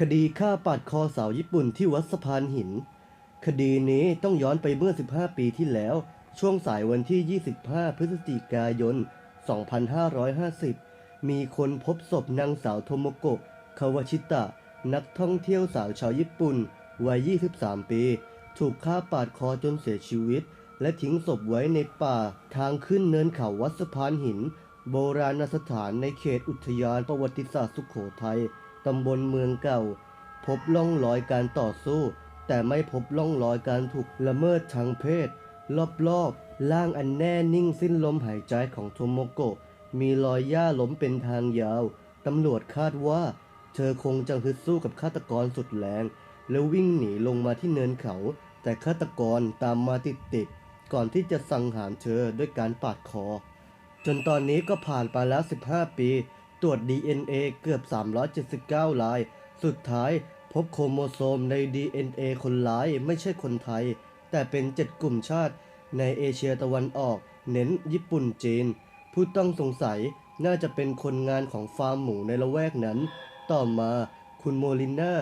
คดีฆ่าปาดคอสาวญี่ปุ่นที่วัดสะพานหิน คดีนี้ต้องย้อนไปเมื่อ 15 ปีที่แล้ว ช่วงสายวันที่ 25 พฤศจิกายน 2550 มีคนพบศพนางสาวโทโมโกะ คาวาชิตะ นักท่องเที่ยวสาวชาวญี่ปุ่น วัย 23 ปี ถูกฆ่าปาดคอจนเสียชีวิต และทิ้งศพไว้ในป่า ทางขึ้นเนินเขาวัดสะพานหิน โบราณสถานในเขตอุทยานประวัติศาสตร์สุขโขทัย ตำบลเมืองเก่า พบร่องรอยการต่อสู้ แต่ไม่พบร่องรอยการถูกละเมิดทางเพศ รอบๆล่างอันแน่นิ่งสิ้นลมหายใจของโทโมโกะมีรอยหญ้าล้มเป็นทางยาว ตำรวจคาดว่า เธอคงจะฮึดสู้กับฆาตกรสุดแรง แล้ววิ่งหนีลงมาที่เนินเขา แต่ฆาตกรตามมาติดๆก่อนที่จะสังหารเธอด้วยการปาดคอ จนตอนนี้ก็ผ่านไปแล้ว 15 ปี ตรวจ DNA เกือบ 379 ลาย สุดท้ายพบโครโมโซมใน DNA คนร้ายไม่ใช่คนไทย แต่เป็น7กลุ่มชาติในเอเชียตะวันออก เน้นญี่ปุ่นจีน ผู้ต้องสงสัยน่าจะเป็นคนงานของฟาร์มหมูในละแวกนั้น ต่อมาคุณโมลิน่า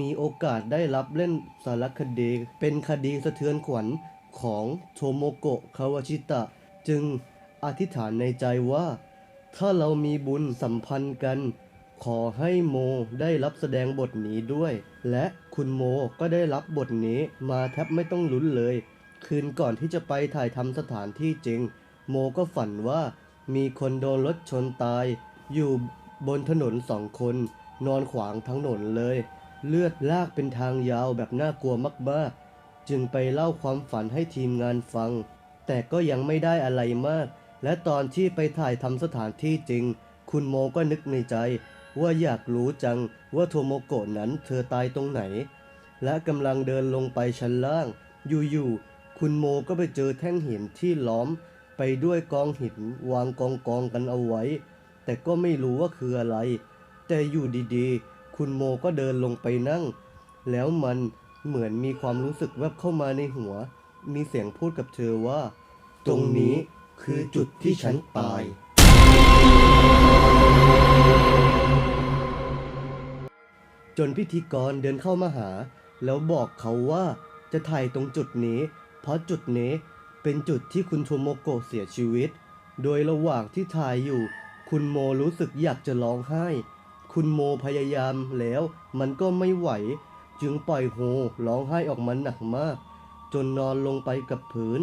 มีโอกาสได้รับเล่นสารคดี เป็นคดีสะเทือนขวัญของโทโมโกะคาวาชิตะ จึงอธิษฐานในใจว่า ถ้าเรามีบุญสัมพันธ์กัน ขอให้โมได้รับแสดงบทนี้ด้วย และคุณโมก็ได้รับบทนี้มาแทบไม่ต้องลุ้นเลย คืนก่อนที่จะไปถ่ายทำสถานที่จริง โมก็ฝันว่ามีคนโดนรถชนตาย อยู่บนถนนสองคน นอนขวางทั้งถนนเลย เลือดลากเป็นทางยาวแบบน่ากลัวมากๆ จึงไปเล่าความฝันให้ทีมงานฟัง แต่ก็ยังไม่ได้อะไรมาก และตอนที่ไปถ่ายทำสถานที่จริง คุณโมก็นึกในใจ ว่าอยากรู้จังว่าโทโมโกะนั้นเธอตายตรงไหน และกำลังเดินลงไปชั้นล่าง อยู่ๆคุณโมก็ไปเจอแท่งหินที่ล้อม ไปด้วยกองหินวางกองกองๆกันเอาไว้ แต่ก็ไม่รู้ว่าคืออะไร แต่อยู่ดีๆ คุณโมก็เดินลงไปนั่ง แล้วมันเหมือนมีความรู้สึกแวบเข้ามาในหัว มีเสียงพูดกับเธอว่า ตรงนี้ คือจุดที่ฉันตาย จนพิธีกรเดินเข้ามาหา แล้วบอกเขาว่าจะถ่ายตรงจุดนี้ เพราะจุดนี้เป็นจุดที่คุณโทโมโกะเสียชีวิต โดยระหว่างที่ถ่ายอยู่ คุณโมรู้สึกอยากจะร้องไห้ คุณโมพยายามแล้วมันก็ไม่ไหว จึงปล่อยโฮร้องไห้ออกมาหนักมาก จนนอนลงไปกับพื้น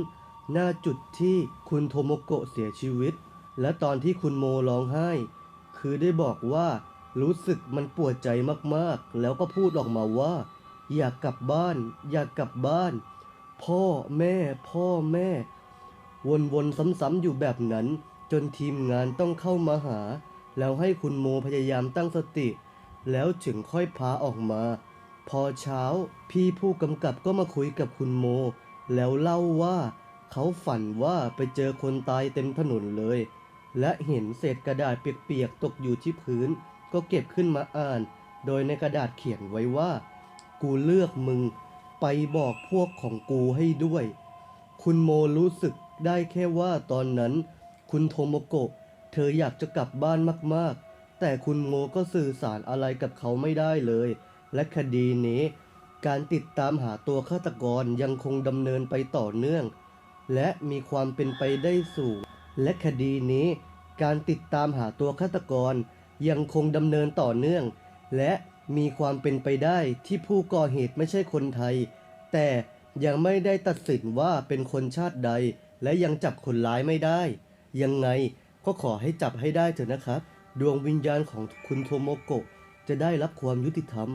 หน้าจุดที่คุณโทโมโกะเสียชีวิต และตอนที่คุณโมร้องไห้ คือได้บอกว่ารู้สึกมันปวดใจมากๆ แล้วก็พูดออกมาว่า อยากกลับบ้าน อยากกลับบ้าน พ่อแม่ พ่อแม่ วนๆซ้ำๆอยู่แบบนั้น จนทีมงานต้องเข้ามาหา แล้วให้คุณโมพยายามตั้งสติ แล้วถึงค่อยพาออกมา พอเช้าพี่ผู้กำกับก็มาคุยกับคุณโม แล้วเล่าว่า เขาฝันว่าไปเจอคนตายเต็มถนนเลย และเห็นเศษกระดาษเปียกๆตกอยู่ที่พื้น ก็เก็บขึ้นมาอ่าน โดยในกระดาษเขียนไว้ว่า กูเลือกมึง ไปบอกพวกของกูให้ด้วย คุณโมรู้สึกได้แค่ว่าตอนนั้น คุณโทโมโกะ เธออยากจะกลับบ้านมากๆ แต่คุณโมก็สื่อสารอะไรกับเขาไม่ได้เลย และคดีนี้ การติดตามหาตัวฆาตกรยังคงดำเนินไปต่อเนื่อง และมีความเป็นไปได้สูง และคดีนี้การติดตามหาตัวฆาตกรยังคงดำเนินต่อเนื่อง และมีความเป็นไปได้ที่ผู้ก่อเหตุไม่ใช่คนไทย แต่ยังไม่ได้ตัดสินว่าเป็นคนชาติใด และยังจับคนร้ายไม่ได้ ยังไงก็ขอให้จับให้ได้เถอะนะครับ ดวงวิญญาณของคุณโทโมโกะจะได้รับความยุติธรรม